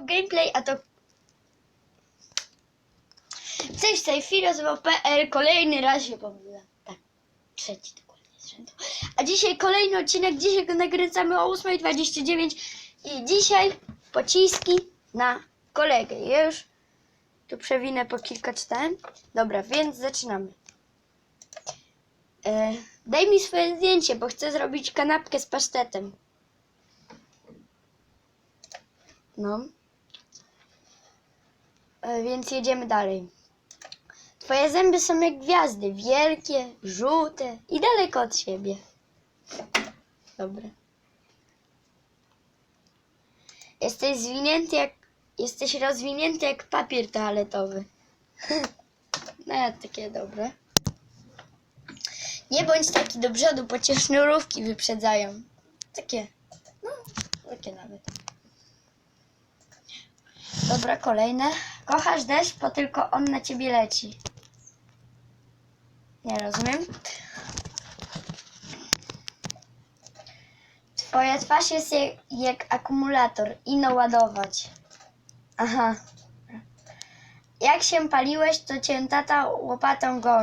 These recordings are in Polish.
gameplay, a to Cześć, tutaj filozof.pl, kolejny raz się pomyliłem. Tak, trzeci dokładnie z rzędu. A dzisiaj kolejny odcinek, dzisiaj go nagrywamy o 8.29 i dzisiaj pociski na kolegę. Już tu przewinę po kilka czytałem. Dobra, więc zaczynamy. E, daj mi swoje zdjęcie, bo chcę zrobić kanapkę z pasztetem. No. E, więc jedziemy dalej. Twoje zęby są jak gwiazdy, wielkie, żółte i daleko od siebie. Dobra. Jesteś zwinięty jak... Jesteś rozwinięty jak papier toaletowy. no, takie dobre. Nie bądź taki do przodu, bo cię sznurówki wyprzedzają. Takie, no, takie nawet. Dobra, kolejne. Kochasz deszcz, bo tylko on na ciebie leci. Nie rozumiem. Twoja twarz jest jak, jak akumulator. Ino ładować. Aha. Jak się paliłeś, to cię tata łopatą go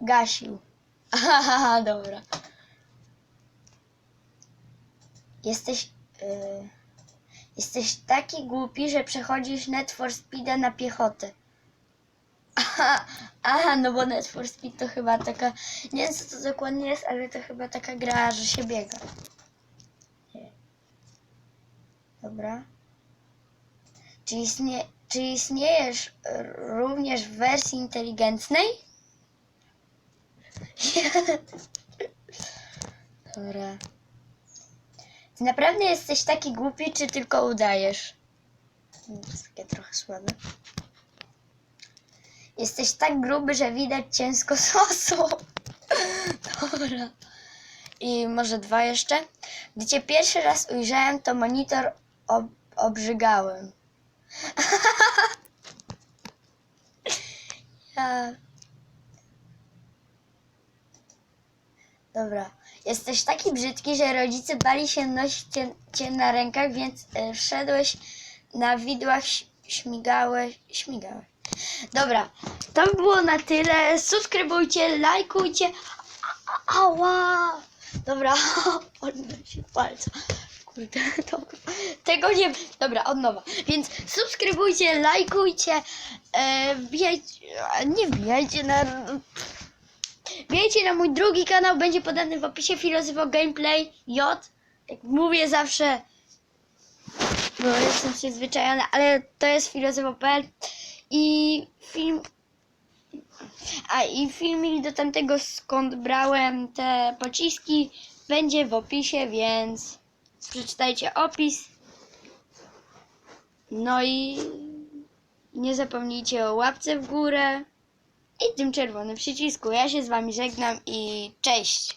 gasił. Aha, dobra. Jesteś... Yy... Jesteś taki głupi, że przechodzisz Net for na piechotę. Aha, aha, no bo Net for Speed to chyba taka... Nie wiem co to dokładnie jest, ale to chyba taka gra, że się biega. Dobra. Czy, istnie, czy istniejesz również w wersji inteligentnej? Dobra. Ty naprawdę jesteś taki głupi, czy tylko udajesz? Jest takie trochę słabe. Jesteś tak gruby, że widać cię z kosmosu. Dobra. I może dwa jeszcze. Gdy cię pierwszy raz ujrzałem, to monitor ob obrzygałem. ja... Dobra. Jesteś taki brzydki, że rodzice bali się nosić cię, cię na rękach, więc e, wszedłeś na widłach, śmigałeś, śmigałeś. Dobra, to by było na tyle. Subskrybujcie, lajkujcie. Ała! Dobra, odnosi palca. Kurde. Tego nie... Dobra, od nowa. Więc subskrybujcie, lajkujcie, e, wbijajcie... Nie wbijajcie na... Wbijajcie na mój drugi kanał, będzie podany w opisie Filozofa Gameplay J. Jak mówię zawsze, bo jestem przyzwyczajona, ale to jest filozofa.pl i film... A i filmik do tamtego skąd brałem te pociski będzie w opisie, więc przeczytajcie opis. No i nie zapomnijcie o łapce w górę i tym czerwonym przycisku. Ja się z wami żegnam i cześć!